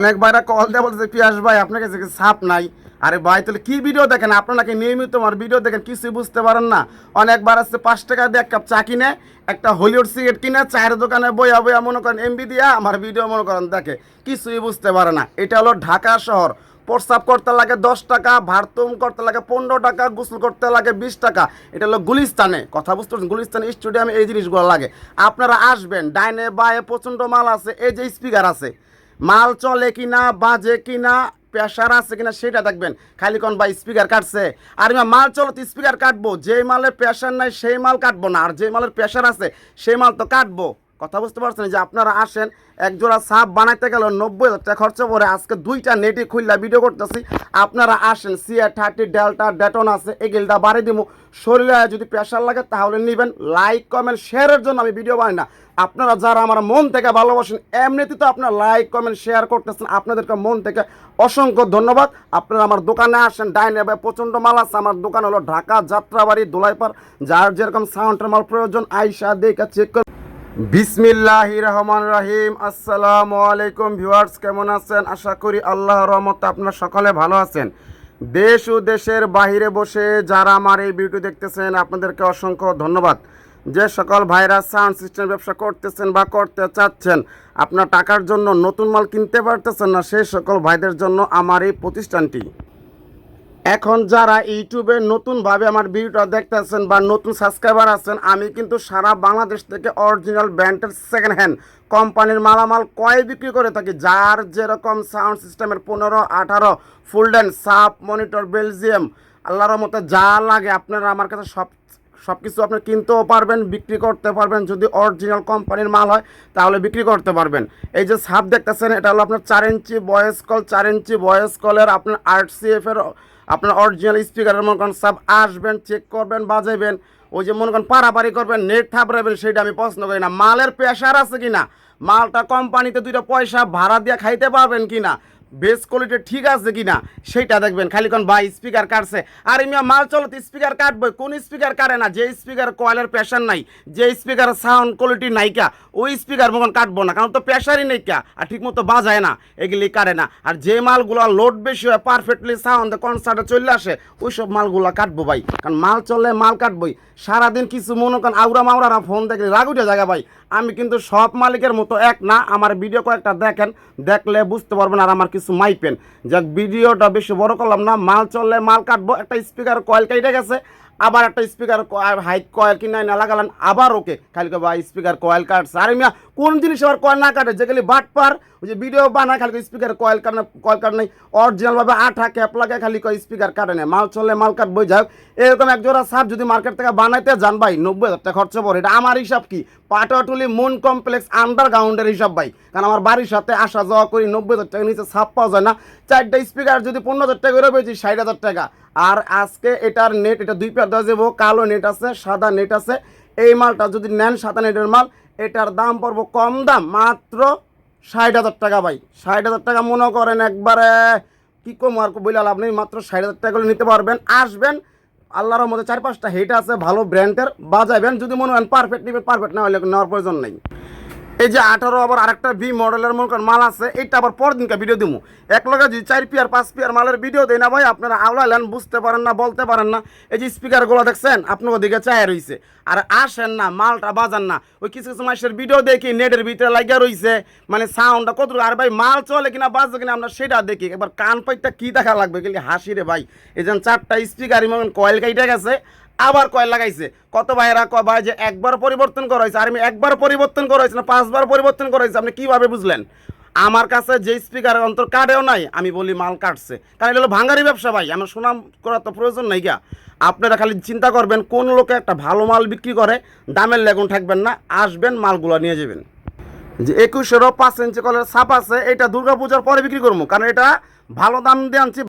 অনেক ভাইরা কল দেওয়া বলতেছে, পিয়াস ভাই, আপনার কাছে সাপ নাই? আরে ভাই, তাহলে কি ভিডিও দেখেন? আপনার নাকি নিয়মিত আমার ভিডিও দেখেন, কিছুই বুঝতে পারেন না। অনেকবার আসছে পাঁচ টাকা দিয়ে এক কাপ চা কিনে, একটা হলিউড সিগারেট কিনে, চায়ের দোকানে বইয়া বইয়া মনে করেন এমবি দিয়া আমার ভিডিও মনে করেন, দেখে, কিছুই বুঝতে পারে না। এটা হলো ঢাকা শহর। প্রস্রাব করতে লাগে দশ টাকা, ভারতুম করতে লাগে পনেরো টাকা, গোসল করতে লাগে বিশ টাকা। এটা হলো গুলিস্তানে। কথা বুঝতে পারছেন? গুলিস্তান স্টেডিয়ামে এই জিনিসগুলো লাগে। আপনারা আসবেন, ডাইনে বায়ে প্রচণ্ড মাল আছে, এই যে স্পিকার আছে। মাল চলে কিনা, বাজে কিনা প্রেশার আছে কিনা সেটা দেখবেন। খালি কোন বা স্পিকার কাটছে। আর মাল চলো তো স্পিকার কাটবো। যে মালের প্রেশার নাই, সেই মাল কাটবো না। আর যে মালের প্রেশার আছে, সেই মাল তো কাটবো। কথা বুঝতে পারছেন? যে আপনারা আসেন এক জোড়া সাপ বানাইতে গেল, নব্বই হাজার টাকা খরচা করে আজকে দুইটা নেটে খুললা ভিডিও করতেছি। আপনারা আসেন সিআর থার্টি ডেল্টা ডেটন আছে, এগিলটা বাড়ি দিব শরীরে যদি প্রেশার লাগে তাহলে নেবেন লাইক কমেন্ট শেয়ারের জন্য আমি ভিডিও বানাই না। আপনারা যারা আমার মন থেকে ভালোবাসেন, এমনিতে তো আপনারা লাইক কমেন্ট শেয়ার করতেছেন, আপনাদেরকে মন থেকে অসংখ্য ধন্যবাদ। আপনারা আমার দোকানে আসেন, ডাইনে ভাই প্রচণ্ড মাল আছে, আমার দোকান হলো ঢাকা যাত্রাবাড়ি দোলাইপার যার যেরকম সাউন্ডের মাল প্রয়োজন, আইসা দেখা চেক করে বিসমিল্লাহ রহমান রাহিম আসসালামু আলাইকুম ভিউয়ার্স, কেমন আছেন? আশা করি আল্লাহর রহমতে আপনারা সকলে ভালো আছেন। দেশ ও দেশের বাইরে বসে যারা আমার এই ভিডিও দেখতেছেন, আপনাদেরকে অসংখ্য ধন্যবাদ। যে সকল ভাইরা সাউন্ড সিস্টেম ব্যবসা করতেছেন বা করতে চাচ্ছেন, আপনার টাকার জন্য নতুন মাল কিনতে পারতেছেন না সেই সকল ভাইদের জন্য আমার এই প্রতিষ্ঠানটি। এখন যারা ইউটিউবে নতুনভাবে আমার ভিডিওটা দেখতেছেন বা নতুন সাবস্ক্রাইবার আছেন, আমি কিন্তু সারা বাংলাদেশ থেকে অরিজিনাল ব্র্যান্ডের সেকেন্ড হ্যান্ড কোম্পানির মালামাল কয় বিক্রি করে থাকি। যার যেরকম সাউন্ড সিস্টেমের পনেরো, আঠারো ফুলডেন সাপ মনিটর বেলজিয়াম আল্লাহর মতো যা লাগে আপনারা আমার কাছে সব সব কিছু আপনি কিনতেও পারবেন, বিক্রি করতে পারবেন। যদি অরিজিনাল কোম্পানির মাল হয়, তাহলে বিক্রি করতে পারবেন। এই যে সাপ দেখতেছেন, এটা হলো আপনার চার ইঞ্চি ভয়েস কল চার ইঞ্চি ভয়েস কলের আপনার আর্ট সিএফের আপনার অরিজিনাল স্পিকারের মনে করেন সব আসবেন চেক করবেন, বাজাইবেন, ওই যে মনে করেন পারাপারি করবেন নেট থাপড়াবেন, সেটা আমি প্রশ্ন করি না। মালের প্রেশার আছে কি না মালটা কোম্পানিতে দুইটা পয়সা ভাড়া দিয়ে খাইতে পারবেন কিনা? বেস কোয়ালিটি ঠিক আছে কিনা, সেইটা দেখবেন। খালি কোন ভাই স্পিকার কাটছে। আর মিয়া, মাল চলতে স্পিকার কাটবে কোন স্পিকার কাটে না। যে স্পিকার কয়েলের প্রেশার নাই, যে স্পিকার সাউন্ড কোয়ালিটি নাইকা, ওই স্পিকার মতন কাটবো না, কারণ তো প্রেশারই নাইকা, আর ঠিক মতো বাজায় না, এগুলি কাটে না। আর যে মালগুলো লোড বেশি হয় পারফেক্টলি সাউন্ড কনসার্টে চলে আসে ওই সব মালগুলো কাটবো ভাই। কারণ মাল চললে মাল কাটবই। সারাদিন কিছু মনে করেন, আউরা মাউরারা ফোন দেখলে রাগ উঠে জায়গা ভাই। আমি কিন্তু সব মালিকের মতো এক না, আমার ভিডিও কয়েকটা দেখেন, দেখলে বুঝতে পারবেন আর আমার কিছু মাইপেন। যাক, ভিডিওটা বেশি বড় করলাম না, মাল চললে মাল কাটবো, একটা স্পিকার কয়েল কেটে গেছে। আবার একটা স্পিকার হাইট কয়েল কিনে না লাগালেন আবার ওকে। খালি বা স্পিকার কয়েল কাটছে আরে মিয়া, কোন জিনিস আবার কয়েল না কাটে? যেগুলি বাট পার, ওই যে ভিডিও বানায়, খালি স্পিকার কয়েল কাটে কয়েল কাট নেই। অরিজিনালভাবে আঠা ক্যাপ লাগে, খালি কয় স্পিকার কাটে নেই মাল চললে মাল কাট বই যাক এরকম এক জোড়া সাপ যদি মার্কেট থেকে বানাইতে যান ভাই, নব্বই হাজার টাকা খরচা পড়ে। এটা আমার হিসাব কি? পাটাটুলি মন কমপ্লেক্স আন্ডারগ্রাউন্ডের হিসাব ভাই। কারণ আমার বাড়ির সাথে আসা যাওয়া করি, নব্বই হাজার টাকা নিচে সাপ পাওয়া যায় না। চারটা স্পিকার যদি পনেরো হাজার টাকা করে পেয়েছি ষাট হাজার টাকা। আর আজকে এটার নেট এটা দুই পেয়ার দেওয়া যাব, কালো নেট আছে, সাদা নেট আছে। এই মালটা যদি নেন সাদা নেটের মাল, এটার দাম পড়ব কম দাম, মাত্র ষাট হাজার টাকা ভাই। ষাট হাজার টাকা মনে করেন একবারে, কী কম আর বলে লাভ নেই, মাত্র ষাট হাজার টাকা নিতে পারবেন। আসবেন, আল্লাহর মধ্যে চার পাঁচটা হেট আছে, ভালো ব্র্যান্ডের বাজাবেন যদি মনে হয় পারফেক্ট নেবেন পারফেক্ট না হলে নেওয়ার প্রয়োজন নেই। এই যে আঠারো আবার আরেকটা ভি মডেলের মনে করেন মাল আছে এটা আবার পর দিনকে ভিডিও দিব এক লগে যদি চার পিয়ার, পাঁচ পিয়ার মালের ভিডিও দেয় না ভাই, আপনারা আওলাইলেন, বুঝতে পারেন না, বলতে পারেন না। এই যে স্পিকারগুলো দেখছেন, আপনার ওদিকে চায় রইছে। আর আসেন না, মালটা বাজান না। ওই কিছু কিছু মাসের ভিডিও দেখি নেটের ভিতরে লাগিয়ে রইছে। মানে সাউন্ডটা কত আর ভাই, মাল চলে কিনা, বাজে কিনা, আমরা সেটা দেখি। এবার কান পাইটা কি দেখা লাগবে? গেলে হাসি রে ভাই। এই যেন চারটা স্পিকার কয়েল কাইটা গেছে। আবার কয়েল লাগাইছে? কত ভাইরা কয়, ভাই, যে একবার পরিবর্তন করা হয়েছে আর আমি একবার পরিবর্তন করা হয়েছে না, পাঁচবার পরিবর্তন করা হয়েছে আপনি কীভাবে বুঝলেন? আমার কাছে যে স্পিকারের অন্তর কাটেও নাই, আমি বলি মাল কাটছে। কারণ এটা হলো ভাঙ্গারি ব্যবসা, ভাই, আমার সুনাম করার তো প্রয়োজন নাই গা। আপনারা খালি চিন্তা করবেন, কোন লোকে একটা ভালো মাল বিক্রি করে, দামের লেগুন থাকবেন না, আসবেন, মালগুলো নিয়ে যাবেন। যে একুশেরও পাঁচ ইঞ্চি কলের সাপ আছে, এটা দুর্গাপূজার পরে বিক্রি করব, কারণ এটা ভালো দাম দিয়ে আনছি।